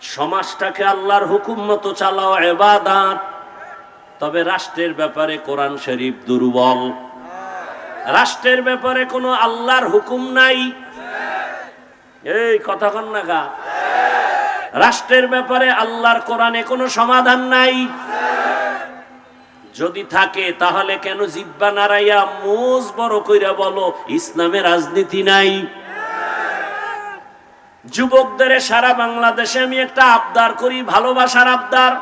সমাজটাকে আল্লাহর হুকুম মতো চালাও, এবাদাত। তবে রাষ্ট্রের ব্যাপারে কোরআন শরীফ দুর্বল। রাষ্ট্রের ব্যাপারে কোনো আল্লাহর হুকুম নাই। এই কথা কন না গা। রাষ্ট্রের ব্যাপারে আল্লাহর কোরআনে কোনো সমাধান নাই। যদি থাকে, তাহলে কেন জিব্বা নাড়াইয়া মোজ বড় কইরা বলো, ইসলামে রাজনীতি নাই। যুবকদের সারা বাংলাদেশে আমি একটা আবদার করি, ভালোবাসার আবদার।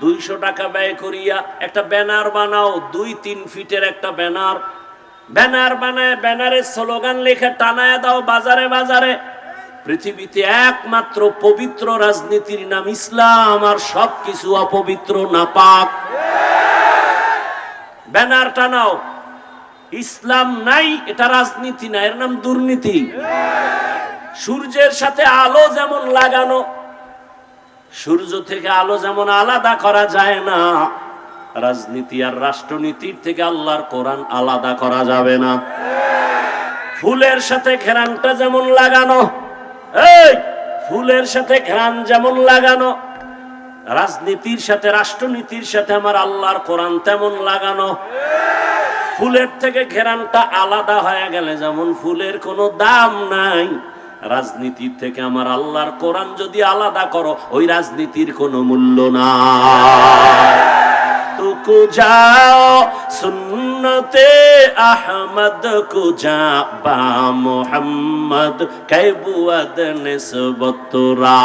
দুইশো টাকা ব্যয় করিয়া একটা ব্যানার বানাও, দুই তিন ফিটের একটা ব্যানার। ব্যানার বানায়, ব্যানারের স্লোগান লিখে টানায় দাও বাজারে বাজারে। পৃথিবীতে একমাত্র পবিত্র রাজনীতির নাম ইসলাম, আর সবকিছু অপবিত্র, নাপাক। ব্যানার টানাও। ইসলাম নাই, এটা রাজনীতি না, এর নাম দুর্নীতি। সূর্যের সাথে আলো যেমন লাগানো, সূর্য থেকে আলো যেমন আলাদা করা যায় না, রাজনীতি আর রাষ্ট্রনীতির থেকে আল্লাহর কোরআন আলাদা করা যাবে না। ফুলের সাথে ঘেরানটা যেমন লাগানো, এই, ফুলের সাথে ঘ্রাণ যেমন লাগানো, রাজনীতির সাথে, রাষ্ট্রনীতির সাথে আমার আল্লাহর কোরআন তেমন লাগানো। ফুলের থেকে ঘেরানটা আলাদা হয়ে গেলে যেমন ফুলের কোনো দাম নাই রাজনীতি থেকে আমার আল্লাহর কোরআন যদি আলাদা করো, ওই রাজনীতির কোনো মূল্য না তুকু যাও, সুন্নতে আহমদ কু যা বা মোহাম্মদ কেবুয়াদ নেসবতরা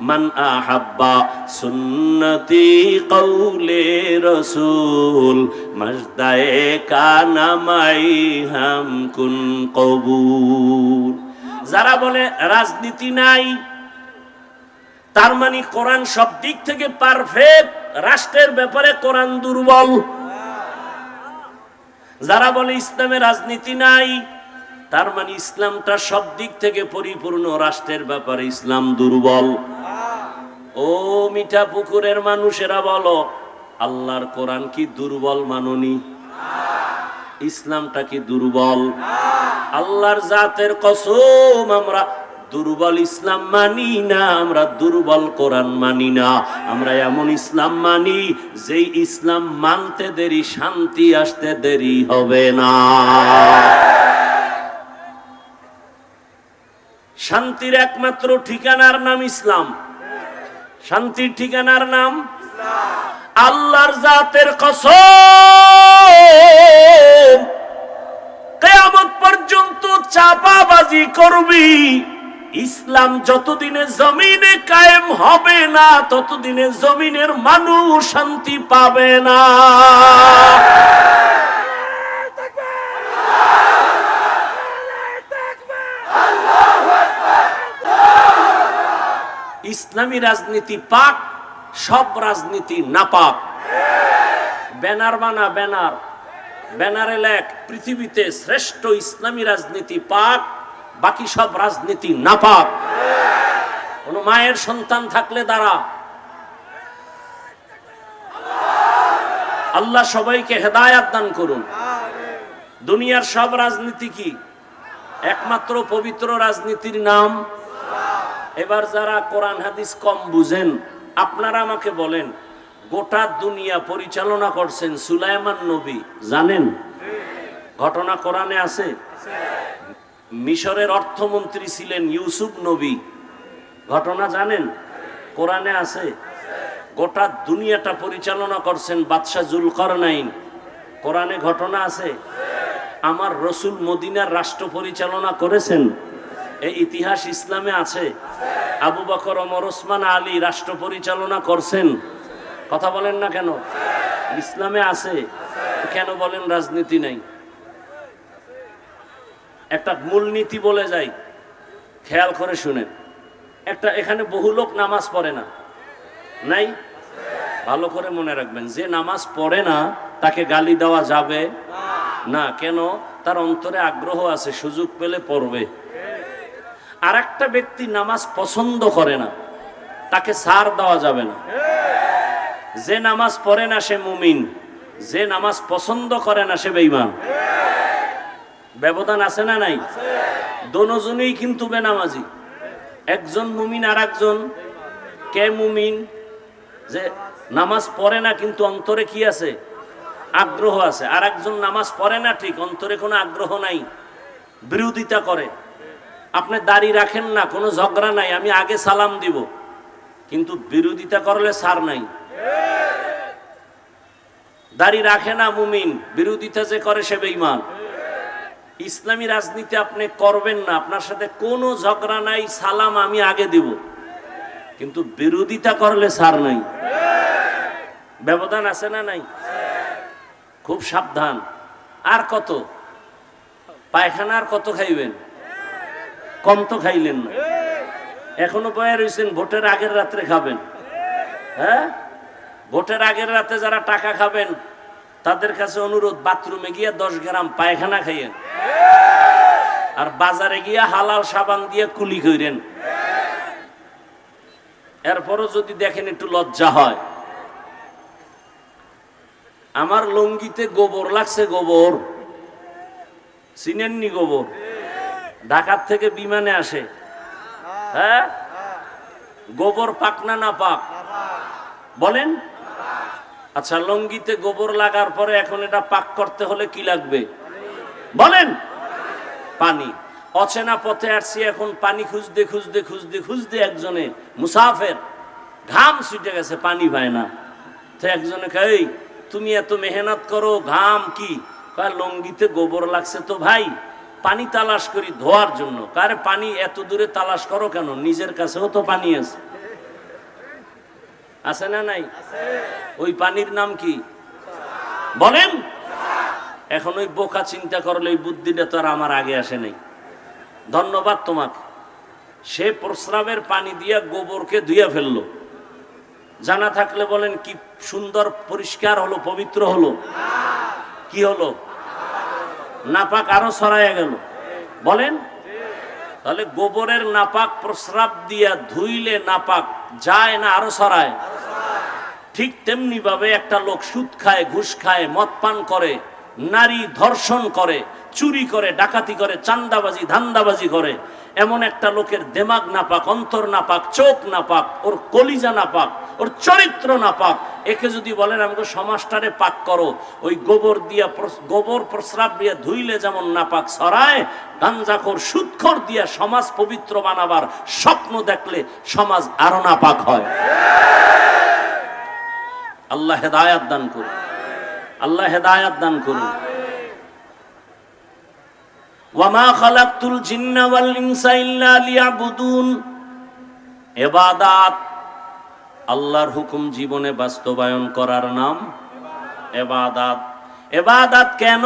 মান আহাব্বা সুন্নতি কৌলে রসুল, মজদায়ে কানামাই হাম কুন কবুল। যারা বলে রাজনীতি নাই, তার মানে কোরআন সব দিক থেকে পারফেক্ট রাষ্ট্রের ব্যাপারে কোরআন দুর্বল। যারা বলে ইসলামে রাজনীতি নাই, তার মানে ইসলামটা সব দিক থেকে পরিপূর্ণ, রাষ্ট্রের ব্যাপারে ইসলাম দুর্বল। ও মিঠা পুকুরের মানুষেরা বলো, আল্লাহর কোরআন কি দুর্বল মাননি? ইসলামটা কি দুর্বল? আল্লাহর জাতের কসম, আমরা দুর্বল ইসলাম মানি না, আমরা দুর্বল কোরআন মানি না। আমরা এমন ইসলাম মানি, যেই ইসলাম মানতে দেরি, শান্তি আসতে দেরি হবে না। শান্তির একমাত্র ঠিকানার নাম ইসলাম। শান্তির ঠিকানার নাম আল্লাহর জাতের কসম। পর্যন্ত চাপাবাজি করবি। ইসলাম যতদিনে জমিনে কায়েম হবে না, ততদিনে জমিনের মানুষ শান্তি পাবে না। ইসলামী রাজনীতি পাক, সব রাজনীতি নাপাক। ব্যানার বানা ব্যানার। ব্যানারে লেখ, পৃথিবীতে শ্রেষ্ঠ ইসলামী রাজনীতি পাক, বাকি সব রাজনীতি নাপাক কোন মায়ের সন্তান থাকলে দাঁড়া। আল্লাহ সবাইকে হেদায়াত দান করুন। দুনিয়ার সব রাজনীতি কি? একমাত্র পবিত্র রাজনীতির নাম? এবার যারা কোরআন, হাদিস কম বুঝেন, আপনারা আমাকে বলেন গোটা দুনিয়া পরিচালনা করছেন সুলাইমান নবী। জানেন? ঘটনা কোরআনে আছে? মিশরের অর্থমন্ত্রী ছিলেন ইউসুফ নবী। ঘটনা জানেন? কোরআনে আছে? গোটা দুনিয়াটা পরিচালনা করছেন বাদশাহ জুলকরনাইন। কোরআনে ঘটনা আছে? আমার রসুল মদিনার রাষ্ট্র পরিচালনা করেছেন। এই ইতিহাস ইসলামে আছে। আবু বকর অমর ওসমান, আলী রাষ্ট্র পরিচালনা করছেন। কথা বলেন না কেন? ইসলামে আছে, কেন বলেন রাজনীতি নাই? একটা মূলনীতি বলে যাই, খেয়াল করে শুনেন। একটা এখানে বহু লোক নামাজ পড়ে না। নাই? ভালো করে মনে রাখবেন, যে নামাজ পড়ে না, তাকে গালি দেওয়া যাবে না। কেন? তার অন্তরে আগ্রহ আছে, সুযোগ পেলে পড়বে। আর একটা ব্যক্তি নামাজ পছন্দ করে না, তাকে সার দেওয়া যাবে না। যে নামাজ পড়ে না সে মুমিন, যে নামাজ পছন্দ করে না সে বেইমান ব্যবধান আছে না নাই? দোনোজনই কিন্তু বেনামাজি। একজন মুমিন আর একজন কে মুমিন? যে নামাজ পড়ে না কিন্তু অন্তরে কি আছে? আগ্রহ আছে। আর একজন নামাজ পড়ে না ঠিক, অন্তরে কোনো আগ্রহ নাই। বিরোধিতা করে। আপনি দাড়ি রাখেন না, কোনো ঝগড়া নাই, আমি আগে সালাম দিব। কিন্তু বিরোধিতা করলে সার নাই। দাড়ি রাখে না মুমিন, বিরোধিতা যে করে সে বেঈমান। ইসলামী রাজনীতি আপনি করবেন না, আপনার সাথে কোনো ঝগড়া নাই, সালাম আমি আগে দিব। কিন্তু বিরোধিতা করলে সার নাই। ব্যবধান আছে না নাই? খুব সাবধান। আর কত? পায়খানা আর কত খাইবেন? কম তো খাইলেন না। এখনও বয়ে রয়েছেন ভোটের আগের রাত্রে খাবেন। হ্যাঁ? ভোটের আগের রাতে যারা টাকা খাবেন, তাদের কাছে অনুরোধ, বাথরুমে গিয়ে দশ গ্রাম পায়খানা খাইয়েন। আর বাজারে গিয়ে হালাল সাবান দিয়ে কুলি কইরেন। এরপরও যদি দেখেন একটু লজ্জা হয়। আমার লঙ্গিতে গোবর লাগছে গোবর। চিনেননি গোবর? ঢাকার থেকে বিমানে আসে। হ্যাঁ? গোবর পাক না না পাক? বলেন? আচ্ছা লঙ্গিতে গোবর লাগার পরে এখন এটা পাক করতে হলে কি লাগবে? বলেন। পানি। অচেনা পথে আসছি এখন পানি খুঁজতে খুঁজতে খুঁজতে খুঁজতে একজনে মুসাফের ঘাম ছুটে গেছে, পানি পায় না। তো একজনে কয় তুমি এত মেহনত করো, ঘাম কি? লঙ্গিতে গোবর লাগছে তো ভাই, পানি তালাশ করি ধোয়ার জন্য। কারে পানি এত দূরে তালাশ করো কেন? নিজের কাছেও তো পানি আছে। আছে না নাই? ওই পানির নাম কি? বলেন। এখন ওই বোকা চিন্তা করলে ওই বুদ্ধিটা তো আর আমার আগে আসে নাই। ধন্যবাদ তোমাকে। সে প্রস্রাবের পানি দিয়া গোবরকে ধুইয়া ফেলল। জানা থাকলে বলেন, কি সুন্দর, পরিষ্কার হলো, পবিত্র হলো। কি হলো? নাপাক আরও ছড়াইয়া গেল। বলেন। তাহলে গোবরের নাপাক প্রস্রাব দিয়া ধুইলে নাপাক যায় না, আরও ছড়ায়? ঠিক তেমনি ভাবে একটা লোক সুদ খায়, ঘুষ খায়, মদ পান করে, নারী ধর্ষণ করে, চুরি করে, ডাকাতি করে, চান্দাবাজি, ধান্দাবাজি করে, এমন একটা লোকের দেমাগ নাপাক, অন্তর নাপাক, চোখ নাপাক, ওর কলিজা নাপাক, ওর চরিত্র নাপাক। একে যদি বলেন, আমাকে সমাজটারে পাক করো, ওই গোবর দিয়া গোবর প্রস্রাব দিয়া ধুইলে যেমন নাপাক সরায় গাঞ্জাখোর সুৎখর দিয়া সমাজ পবিত্র বানাবার স্বপ্ন দেখলে সমাজ আরও নাপাক হয়। আল্লাহ হেদায়াত দান করুন। আল্লাহ হেদায়াত দান করুন। ওয়ামা খালাকতুল জিন্না ওয়াল ইনসা ইল্লা লিয়াবুদুন। ইবাদাত আল্লাহর হুকুম জীবনে বাস্তবায়ন করার নাম এবাদাত। এবাদাত কেন?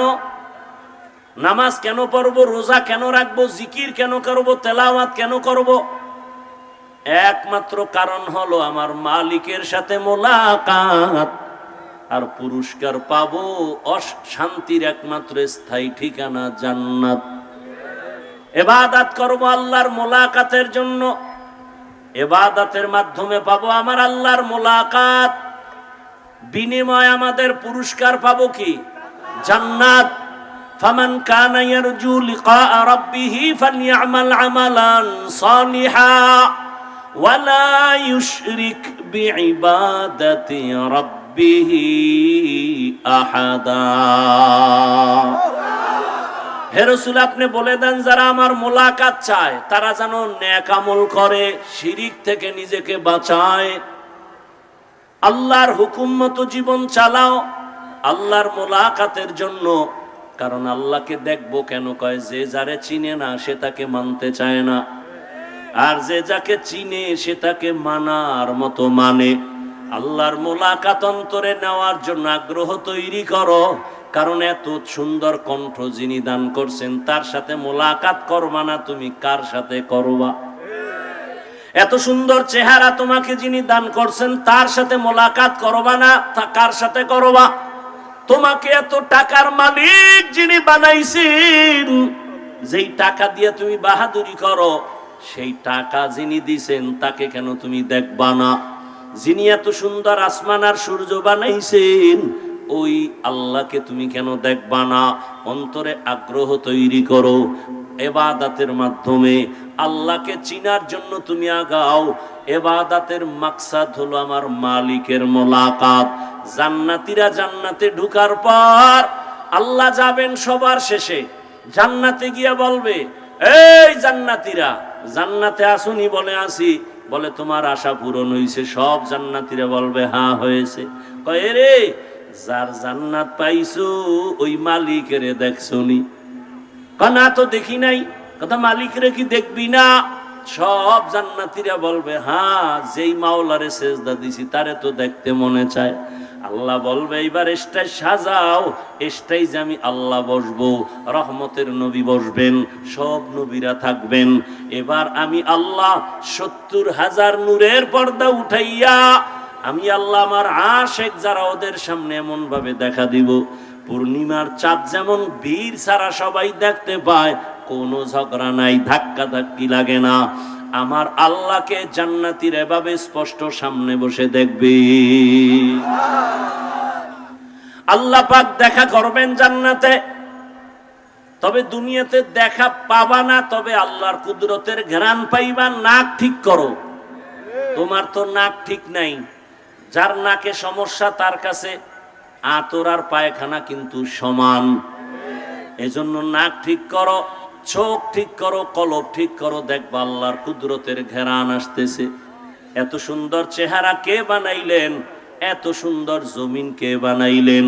নামাজ কেন পড়ব? রোজা কেন রাখব? জিকির কেন করব? তেলাওয়াত কেন করব? একমাত্র কারণ হলো আমার মালিকের সাথে মোলাকাত। আর পুরস্কার পাবো অশান্তির একমাত্র স্থায়ী ঠিকানা জান্নাত। এবাদাত করব আল্লাহর মোলাকাতের জন্য। এবাদাতের মাধ্যমে পাবো আমার আল্লাহর মোলাকাত। বিনিময় আমাদের পুরস্কার পাবো কি? জান্নাত। ফামান কানা ইয়ারজু লিকা রাব্বিহি ফালইআমাল আমালান সালিহা। ওয়ালা ইউশরিক বিইবাদাতি রাব্বিহি আহাদা। হে রসুল, আপনি বলে দেন, যারা আমার মোলাকাত চায়, তারা যেন ন্যাকামল করে, শিরিক থেকে নিজেকে বাঁচায়। আল্লাহর হুকুম মতো জীবন চালাও, আল্লাহর মোলাকাতের জন্য। কারণ আল্লাহকে দেখব কেন, কয় যে যারে চিনে না, সে তাকে মানতে চায় না। আর যে যাকে চিনে, সে তাকে মানার মতো মানে। আল্লাহর মোলাকাত অন্তরে নেওয়ার জন্য আগ্রহ তৈরি করো, কারণ এত সুন্দর কণ্ঠ যিনি দান করছেন, তার সাথে মোলাকাত করবা না, তুমি কার সাথে করবা? এত সুন্দর চেহারা তোমাকে যিনি দান করছেন, তার সাথে মোলাকাত করবা না কার সাথে করবা? তোমাকে এত টাকার মালিক যিনি বানাইছেন, যেই টাকা দিয়ে তুমি বাহাদুরি করো সেই টাকা যিনি দিছেন, তাকে কেন তুমি দেখবা না? যিনি এত সুন্দর আসমান আর সূর্য বানাইছেন, ওই আল্লাহকে তুমি কেন দেখবা না? অন্তরে আগ্রহ তৈরি করো। এবাদাতের মাধ্যমে আল্লাহকে চিনার জন্য তুমি আগাও। এবাদাতের মাকসাদ হলো আমার মালিকের মোলাকাত। জান্নাতীরা জান্নাতে ঢুকার পর আল্লাহ যাবেন সবার শেষে। জান্নাতে গিয়ে বলবে এই জান্নাতীরা, জান্নাতে আসুনি বলে আসি। বলে, তোমার আশা পূরণ হয়েছে সব জান্নাতীরা বলবে হা হয়েছে। কয়ে রে, যার জান্নাত পাইছো, ওই মালিকের দেখছনি। না তো দেখি নাই। কথা মালিকরে কি দেখবি না? সব জান্নাতীরা বলবে হ্যাঁ যেই মাওলারে সেজদা দিছি, তারে তো দেখতে মনে চায়। আল্লাহ বলবে, এইবার এসটাই সাজাও, এসটাই যে আমি আল্লাহ বসবো, রহমতের নবী বসবেন, সব নবীরা থাকবেন। এবার আমি আল্লাহ সত্তর হাজার নূরের পর্দা উঠাইয়া, আমি আল্লাহ আমার আশেক যারা ওদের সামনে এমন ভাবে দেখা দিব। পূর্ণিমার চাঁদ যেমন বীর সারা সবাই দেখতে পায়, কোনো ঝগড়া নাই ধাক্কা ধাক্কি লাগে না। আমার আল্লাহকে জান্নাতির এভাবে স্পষ্ট সামনে বসে দেখবে। আল্লাহ পাক দেখা করবেন জান্নাতে, তবে দুনিয়াতে দেখা পাবা না, তবে আল্লাহর কুদরতের ঘ্রাণ পাইবা, নাক ঠিক করো। তোমার তো নাক ঠিক নাই, যার নাকে সমস্যা তার কাছে আতর আর পায়খানা কিন্তু সমান। এজন্য নাক ঠিক করো। চোখ ঠিক করো, কলব ঠিক করো, দেখবা আল্লাহর কুদরতের ঘেরান আসতেছে। এত সুন্দর চেহারা কে বানাইলেন? এত সুন্দর জমিন কে বানাইলেন?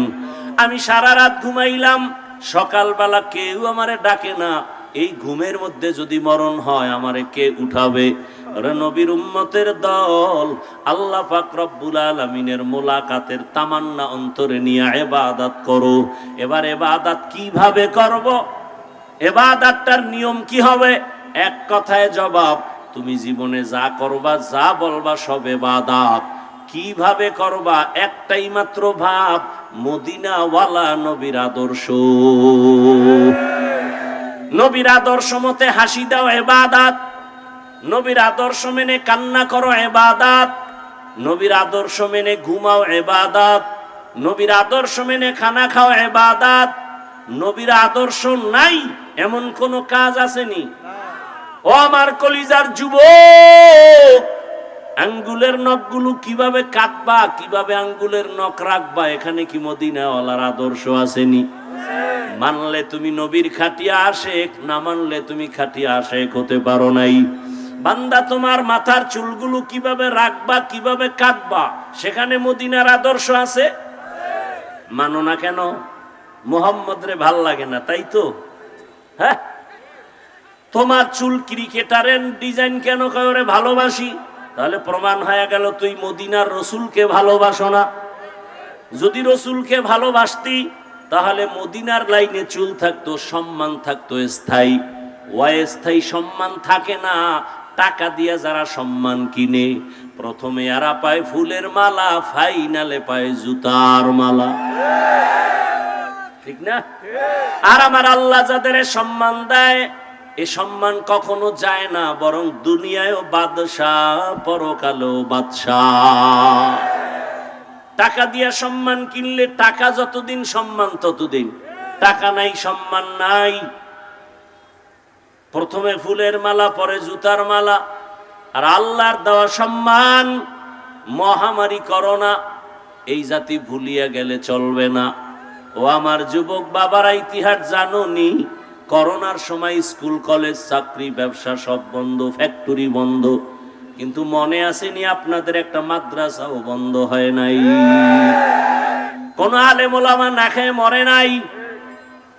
আমি সারা রাত ঘুমাইলাম, সকালবেলা কেউ আমারে ডাকে না। এই ঘুমের মধ্যে যদি মরণ হয়, আমারে কে উঠাবে? নবীর উম্মতের দল, আল্লাহ পাক রব্বুল আলামিনের মোলাকাতের তামান্না অন্তরে নিয়ে এবাদাত করো। এবার এবাদাত কীভাবে করব? এবাদাতটার নিয়ম কি হবে? এক কথায় জবাব, তুমি জীবনে যা করবা, যা বলবা সব এবাদাত। কীভাবে করবা? একটাই মাত্র ভাব, মদিনাওয়ালা নবীর আদর্শ। নবীর আদর্শ মতে হাসি দাও এবাদাত। নবীর আদর্শ মেনে কান্না করো এবাদাত। নবীর আদর্শ মেনে ঘুমাও এবাদাত। নবীর আদর্শ মেনে খানা খাও এবাদাত। নবীর আদর্শ নাই এমন কোন কাজ আসেনি। ও আমার কলিজার যুবক, আঙ্গুলের নখগুলো কীভাবে কাটবা, কীভাবে আঙ্গুলের নখ রাখবা, এখানে কি মদিনাওয়ালার আদর্শ আসেনি? মানলে তুমি নবীর খাটিয়া আশেক, না মানলে তুমি খাটিয়া আশেক হতে পারো নাই। বান্দা, তোমার মাথার চুলগুলো কীভাবে রাখবা, কীভাবে কাটবা, সেখানে মদিনার আদর্শ আছে? মানো না কেন? মোহাম্মদ রে ভালো লাগে না, তাই তো? হ্যাঁ? তোমার চুল ক্রিকেটারের ডিজাইন কেন করে ভালোবাসি? তাহলে প্রমাণ হয়ে গেল তুই মদিনার রসুলকে ভালোবাসো না। যদি রসুলকে ভালোবাসতি, তাহলে মদিনার লাইনে চুল থাকতো, সম্মান থাকতো, স্থায়ী। অস্থায়ী সম্মান থাকে না। টাকা দিয়ে যারা সম্মান কিনে, প্রথমে এরা পায় ফুলের মালা, ফাইনালে পায় জুতার মালা। ঠিক না? আর আমার আল্লাহ যাদের সম্মান দেয়, এ সম্মান কখনো যায় না, বরং দুনিয়ায়ও বাদশাহ, পরকালেও বাদশাহ। টাকা দিয়া সম্মান কিনলে টাকা যতদিন সম্মান ততদিন। টাকা নাই, সম্মান নাই। প্রথমে ফুলের মালা, পরে জুতার মালা। আর আল্লাহর দেওয়া সম্মান, মহামারী করোনা, এই জাতি ভুলিয়া গেলে চলবে না। ও আমার যুবক বাবারা, ইতিহাস জানো নি করোনার সময় স্কুল, কলেজ, চাকরি, ব্যবসা সব বন্ধ, ফ্যাক্টরি বন্ধ। কিন্তু মনে আসেনি আপনাদের একটা মাদ্রাসাও বন্ধ হয় নাই। কোন আলেমোলামা না খেয়ে মরে নাই।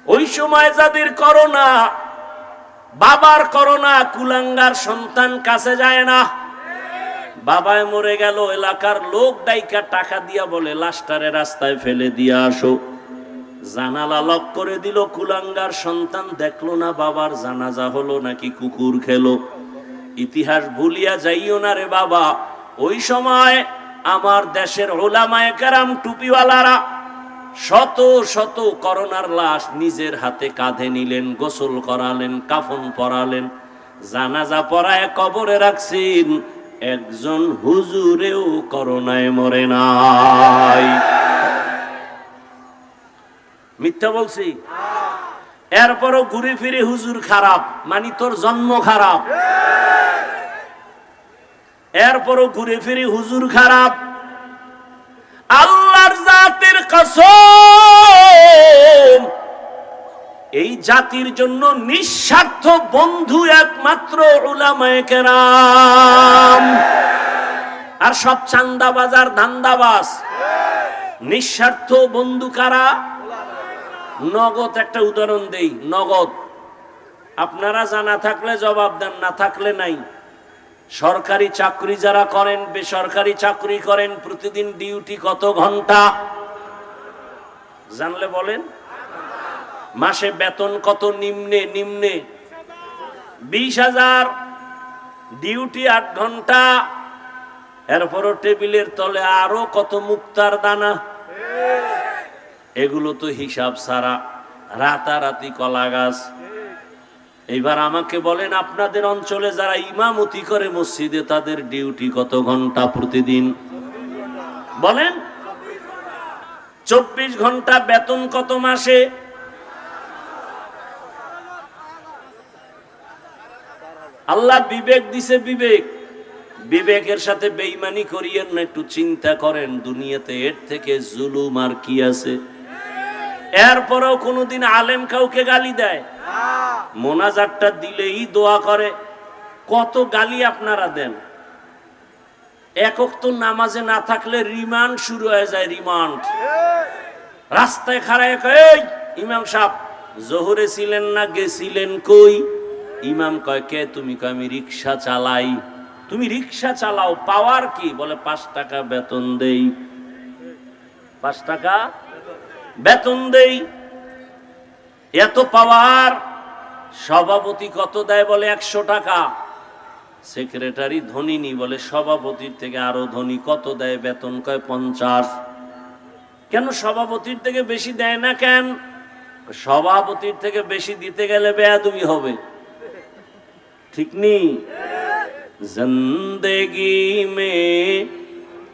ওই সময় যাদের করোনা, বাবার করোনা, কুলাঙ্গার সন্তান কাছে যায় না। বাবায় মরে গেল, এলাকার লোক ডাইকা টাকা দিয়া বলে লাস্টারে রাস্তায় ফেলে দিয়ে আসো। জানালা লক করে দিল, কুলাঙ্গার সন্তান দেখল না, বাবার জানাজা হলো নাকি কুকুর খেলো। ইতিহাস ভুলিয়া যাইও না রে বাবা, ওই সময় আমার দেশের ওলামায় কারাম, টুপিওয়ালারা শত শত করোনার লাশ নিজের হাতে কাঁধে নিলেন, গোসল করালেন, কাফন পরালেন, জানাজা পরায় কবরে রাখছেন, একজন হুজুরেও করোনায় মরে নাই। মিথ্যা বলছি? এরপরও ঘুরে ফিরে হুজুর খারাপ মানে তোর জন্ম খারাপ। এরপরও ঘুরে ফিরে হুজুর খারাপ। আল্লাহর জাতের কসম, এই জাতির জন্য নিঃস্বার্থ বন্ধু একমাত্র কেরাম। আর সব চান্দাবাজার ধান্দাবাজ। নিঃস্বার্থ বন্ধু কারা? নগদ একটা উদাহরণ দেই, নগদ। আপনারা জানা থাকলে জবাব দেন, না থাকলে নাই। সরকারি চাকরি যারা করেন, বেসরকারি চাকরি করেন, প্রতিদিন ডিউটি কত ঘণ্টা? জানলে বলেন? মাসে বেতন কত নিম্নে নিম্নে? বিশ হাজার। ডিউটি আট ঘণ্টা। এরপরও টেবিলের তলে আরও কত মুক্তার দানা? এগুলো তো হিসাব ছাড়া রাতারাতি কলা গাছ এইবার আমাকে বলেন, আপনাদের অঞ্চলে যারা ইমামতি করে মসজিদে, তাদের ডিউটি কত ঘণ্টা প্রতিদিন? বলেন, চব্বিশ ঘণ্টা বেতন কত মাসে? আল্লাহ বিবেক দিছে বিবেক। বিবেকের সাথে বেইমানি করিয়েন না একটু চিন্তা করেন, দুনিয়াতে এর থেকে জুলুম আর কি আছে? এরপরেও কোনোদিন আলেম কাউকে গালি দেয়। মোনাজারটা দিলেই দোয়া করে। কত গালি আপনারা দেন। একক তো নামাজে না থাকলে রিমান্ড শুরু হয়ে যায় রিমান্ড। রাস্তায় খাড়ায় কয়, ইমাম সাহেব জোহরে ছিলেন না গেছিলেন কই? ইমাম কয় কে তুমি? কয় আমি রিক্সা চালাই। তুমি রিক্সা চালাও পাওয়ার কি? বলে পাঁচ টাকা বেতন দেই। পাঁচ টাকা বেতন দেই। এত পাওয়ার, সভাপতি কত দেয় বলে একশো টাকা? সেক্রেটারি ধনী বলে সভাপতির থেকে আরও ধনী কত দেয়? বেতন কয় পঞ্চাশ। কেন সভাপতির থেকে বেশি দেয় না কেন? সভাপতির থেকে বেশি দিতে গেলে বেয়াদুমি হবে। ঠিক নেই জিন্দগি মে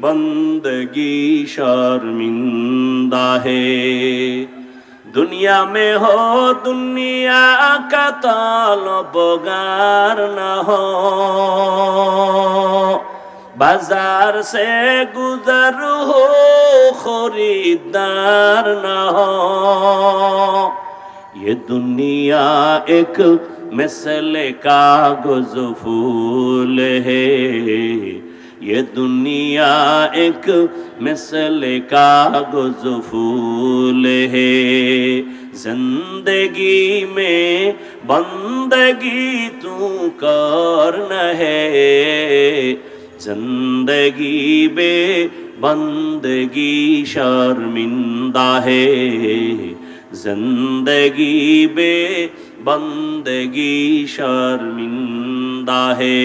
بندگی شرمندہ ہے دنیا میں ہو دنیا کا طالب بگار نہ ہو بازار سے گزر ہو خریدار نہ ہو یہ دنیا ایک مثل کاغذ پھول ہے ये दुनिया एक मिसल कागज़ फूल है। ज़िंदगी में बंदगी तू करन है। ज़िंदगी बे बंदगी शर्मिंदा है। ज़िंदगी बे बंदगी शर्मिंदा है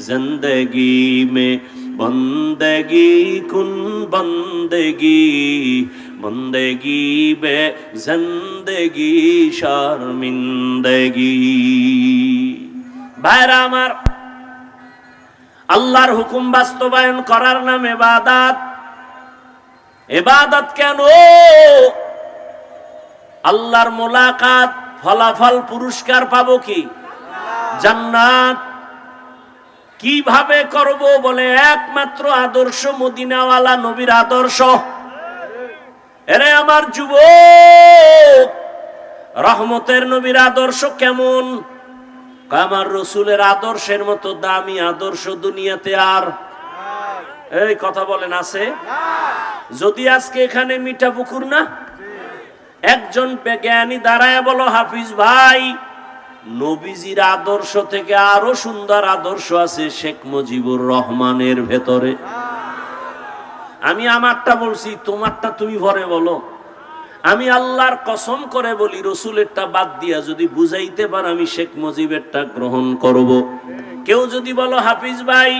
जिंदगी में बंदगी कुन बंदगी बंदगी बे जिंदगी शर्मिंदगी ভাইরা আমার আল্লাহর হুকুম বাস্তবায়ন করার নাম এবাদাত এবাদত কেন আল্লাহর মোলাকাত ফলাফল পুরস্কার পাবো কি জান্নাত কীভাবে করব বলে একমাত্র আদর্শ মদিনাওয়ালা নবীর আদর্শ? এরে আমার যুবক, রহমতের নবীর আদর্শ কেমন? আমার রসুলের আদর্শের মতো দামি আদর্শ দুনিয়াতে আর এই কথা বলেন, আছে? যদি আজকে এখানে মিঠা পুকুর না? একজন জ্ঞানী দাঁড়ায় বলো, হাফিজ ভাই নবীজির আদর্শ থেকে আরও সুন্দর আদর্শ আছে শেখ মুজিবুর রহমানের ভেতরে আমি আমারটা বলছি, তোমারটা তুমি ভরে বলো আমি আল্লাহর কসম করে বলি, রসুলেরটা বাদ দিয়া যদি বুঝাইতে পার আমি শেখ মুজিবেরটা গ্রহণ করব। কেউ যদি বলো, হাফিজ ভাই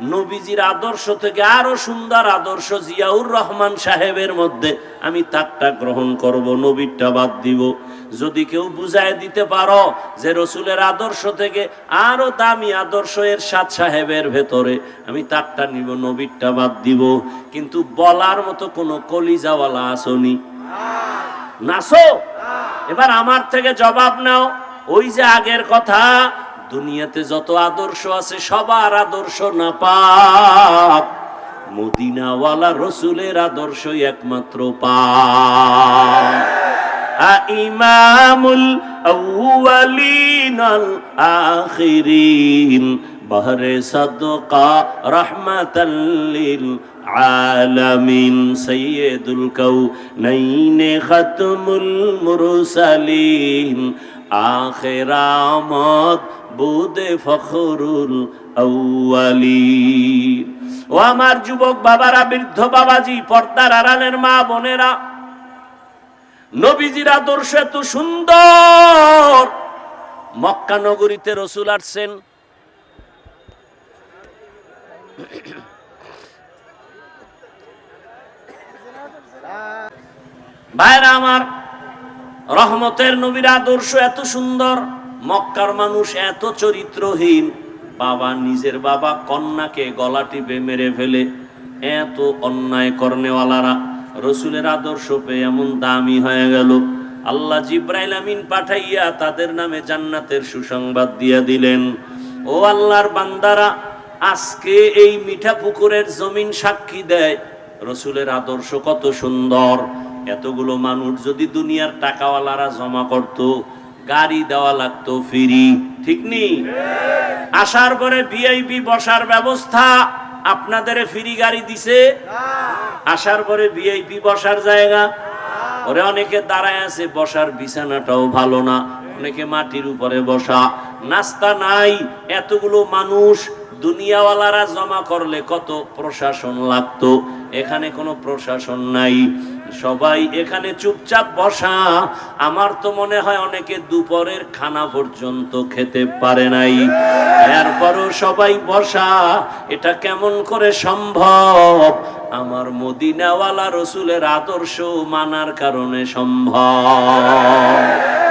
নবীজির আদর্শ থেকে আরও সুন্দর আদর্শ জিয়াউর রহমান সাহেবের মধ্যে আমি তারটা গ্রহণ করব, নবীরটা বাদ দিব। যদি কেউ বুঝায় দিতে পারো যে রসুলের আদর্শ থেকে আরও দামি আদর্শ এর সাত সাহেবের ভেতরে আমি তারটা নিব, নবীরটা বাদ দিব। কিন্তু বলার মতো কোনো কলিজাওয়ালা আসনি। নাসো? এবার আমার থেকে জবাব নাও। ওই যে আগের কথা দুনিয়াতে যত আদর্শ আছে, সবার আদর্শ না পাক মদিনাওয়ালা রসুলের আদর্শই একমাত্র পাক। ইমামুল আউয়ালিনাল আখিরিন, বহরে সদকা রহমাতাল লিল আলামিন। সৈয়দুল কাউনাইন খতমুল মুরসালিন। আখিরামত বুদে ফখরুল আউয়ালিন। ও আমার যুবক বাবারা, বৃদ্ধ বাবাজি, পর্দার আড়ালের মা বোনেরা, নবীজির আদর্শ এত সুন্দর। মক্কা নগরীতে রসুল আসছেন। ভাইরা আমার রহমতের নবীর আদর্শ এত সুন্দর। মক্কার মানুষ এত চরিত্রহীন, বাবা নিজের বাবা কন্যাকে গলা টিপে মেরে ফেলে, এত অন্যায় কর্নেওয়ালারা। রসুলের আদর্শ পেয়ে এমন দামি হয়ে গেল। আল্লাহ জিব্রাইল আমিন পাঠাইয়া তাদের নামে জান্নাতের সুসংবাদ দিয়া দিলেন। ও আল্লাহর বান্দারা, আজকে এই মিঠা পুকুরের জমিন সাক্ষী দেয়। রসুলের আদর্শ কত সুন্দর। এতগুলো মানুষ যদি দুনিয়ার টাকাওয়ালারা জমা করত গাড়ি দেওয়া লাগতো ফ্রি, ঠিক নেই আসার পরে ভিআইপি বসার ব্যবস্থা, আপনাদের ফ্রি গাড়ি দিছে? আসার পরে ভিআইপি বসার জায়গা? ওরে অনেকে দাঁড়ায় আছে, বসার বিছানাটাও ভালো না। অনেকে মাটির উপরে বসা। নাস্তা নাই, এতগুলো মানুষ, দুনিয়াওয়ালারা জমা করলে কত প্রশাসন লাগতো? এখানে কোনো প্রশাসন নাই। সবাই এখানে চুপচাপ বসা। আমার তো মনে হয় অনেকে দুপুরের খানা পর্যন্ত খেতে পারে নাই। এরপরও সবাই বসা, এটা কেমন করে সম্ভব? আমার মদিনাওয়ালা রসুলের আদর্শ মানার কারণে সম্ভব।